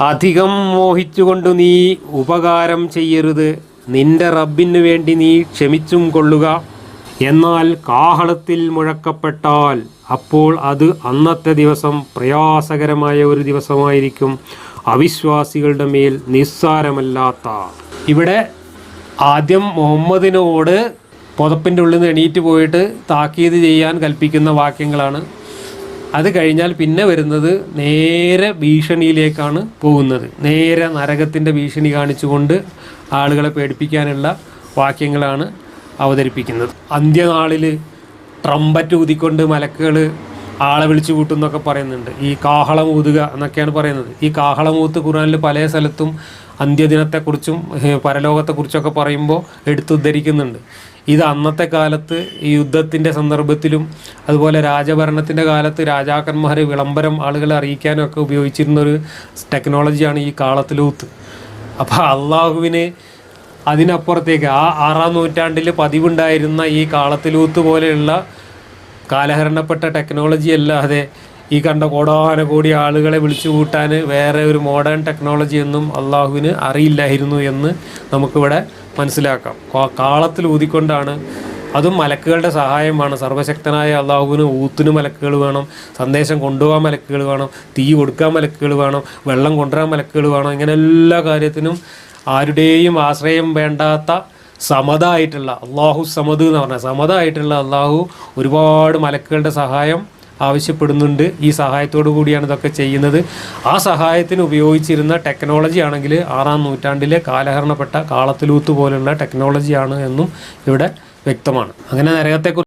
അധികം മോഹിച്ചുകൊണ്ട് നീ ഉപകാരം ചെയ്യരുത്. നിന്റെ റബ്ബിന് വേണ്ടി നീ ക്ഷമിച്ചും കൊള്ളുക. എന്നാൽ കാഹളത്തിൽ മുഴക്കപ്പെട്ടാൽ അപ്പോൾ അത് അന്നത്തെ ദിവസം പ്രയാസകരമായ ഒരു ദിവസമായിരിക്കും. അവിശ്വാസികളുടെ മേൽ നിസ്സാരമല്ലാത്ത. ഇവിടെ ആദ്യം മുഹമ്മദിനോട് പുതപ്പിന്റെ ഉള്ളിൽ നിന്ന് എണീറ്റ് പോയിട്ട് താക്കീത് ചെയ്യാൻ കൽപ്പിക്കുന്ന വാക്യങ്ങളാണ്. അത് കഴിഞ്ഞാൽ പിന്നെ വരുന്നത് നേരെ ഭീഷണിയിലേക്കാണ് പോകുന്നത്. നേരെ നരകത്തിന്റെ ഭീഷണി കാണിച്ചുകൊണ്ട് ആളുകളെ പേടിപ്പിക്കാനുള്ള വാക്യങ്ങളാണ് അവതരിപ്പിക്കുന്നത്. അന്ത്യനാളിൽ ട്രംപറ്റ് ഊതിക്കൊണ്ട് മലക്കുകൾ ആളെ വിളിച്ചു കൂട്ടുന്നൊക്കെ പറയുന്നുണ്ട്. ഈ കാഹളം ഊതുക എന്നൊക്കെയാണ് പറയുന്നത്. ഈ കാഹളം ഊത്ത് ഖുറാനിൽ പല സ്ഥലത്തും അന്ത്യദിനത്തെക്കുറിച്ചും പരലോകത്തെക്കുറിച്ചൊക്കെ പറയുമ്പോൾ എടുത്തുദ്ധരിക്കുന്നുണ്ട് ഇത് അന്നത്തെ കാലത്ത് ഈ യുദ്ധത്തിന്റെ സന്ദർഭത്തിലും അതുപോലെ രാജഭരണത്തിന്റെ കാലത്ത് രാജാക്കന്മാർ വിളംബരം ആളുകളെ അറിയിക്കാനും ഒക്കെ ഉപയോഗിച്ചിരുന്ന ഒരു ടെക്നോളജിയാണ് ഈ കാളത്തിലൂത്ത് അപ്പോൾ അള്ളാഹുവിന് അതിനപ്പുറത്തേക്ക് ആ ആറാം നൂറ്റാണ്ടിൽ പതിവുണ്ടായിരുന്ന ഈ കാളത്തിലൂത്ത് പോലെയുള്ള കാലഹരണപ്പെട്ട ടെക്നോളജി അല്ലാതെ ഈ കണ്ട കോടാന കോടി ആളുകളെ വിളിച്ചു കൂട്ടാൻ വേറെ ഒരു മോഡേൺ ടെക്നോളജി ഒന്നും അള്ളാഹുവിന് അറിയില്ലായിരുന്നു എന്ന് നമുക്കിവിടെ മനസ്സിലാക്കാം. കാളത്തിൽ ഊതിക്കൊണ്ടാണ്. അതും മലക്കുകളുടെ സഹായമാണ്. സർവശക്തനായ അള്ളാഹുവിന് ഊത്തിന് മലക്കുകൾ വേണം സന്ദേശം കൊണ്ടുപോകാൻ മലക്കുകൾ വേണം തീ കൊടുക്കാൻ മലക്കുകൾ വേണം വെള്ളം കൊണ്ടുവരാൻ മലക്കുകൾ വേണം ഇങ്ങനെ എല്ലാ കാര്യത്തിനും ആരുടെയും ആശ്രയം വേണ്ടാത്ത സമതായിട്ടുള്ള അള്ളാഹു സമത് എന്ന് പറഞ്ഞാൽ സമതായിട്ടുള്ള അള്ളാഹു ഒരുപാട് മലക്കുകളുടെ സഹായം ആവശ്യപ്പെടുന്നുണ്ട്. ഈ സഹായത്തോടു കൂടിയാണ് ഇതൊക്കെ ചെയ്യുന്നത്. ആ സഹായത്തിന് ഉപയോഗിച്ചിരുന്ന ടെക്നോളജി ആണെങ്കിൽ ആറാം നൂറ്റാണ്ടിലെ കാലഹരണപ്പെട്ട കാളത്തിലൂത്ത് പോലുള്ള ടെക്നോളജിയാണ് എന്നും ഇവിടെ വ്യക്തമാണ്. അങ്ങനെ നരകത്തെക്കുറിച്ച്